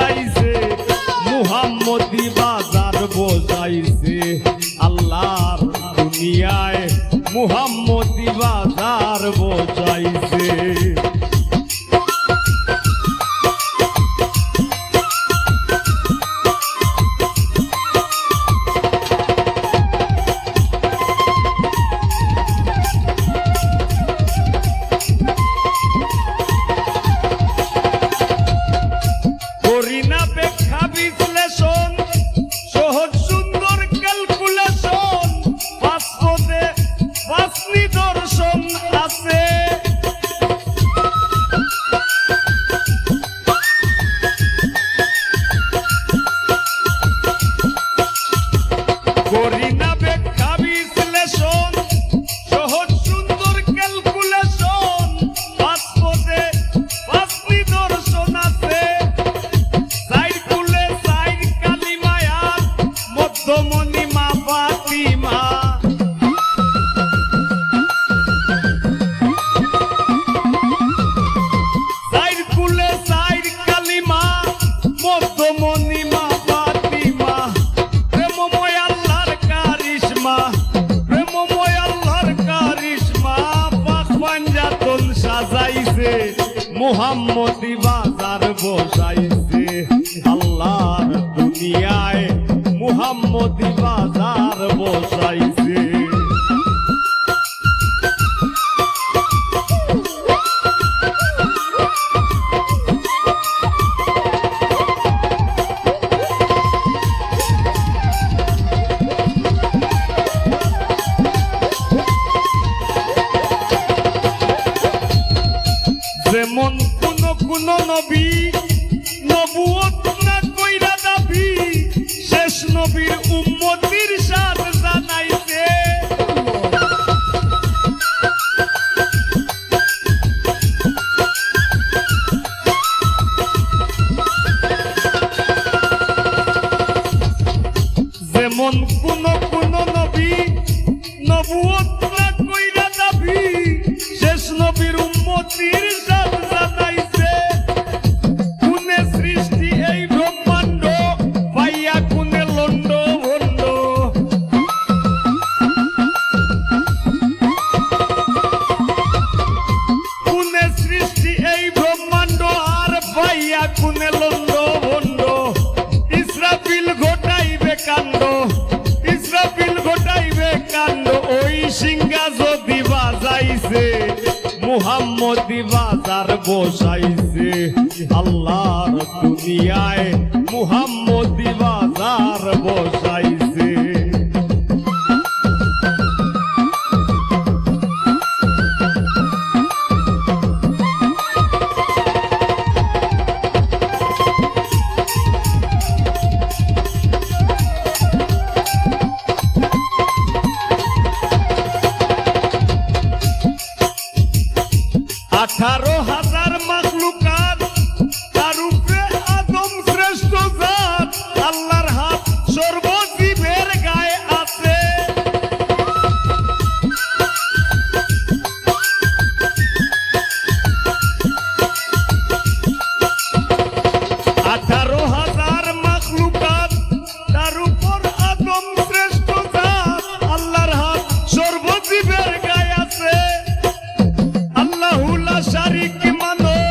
বোঝাইছে মুহাম্মদি বাজার বজাইছে আল্লাহ দুনিয়ায় মুহাম্মদি বাজার বজাইছে বাজাইছে মোহাম্মদি বাজার বসাইছে আল্লাহ দুনিয়ায় মোহাম্মদি গুণ নবী নবুয়ত তোমরা কইরা দাবি শেষ নবীর উম্মতির সাথ জানাইতে যেমন কোন কোন নবী নবুয়ত তোমরা কইরা দাবি শেষ নবীর উম্মতির মোদি বাজার বসাইছে। আল্লাহর দুনিয়ায় মুহাম্মদি বাজার বসাইছে।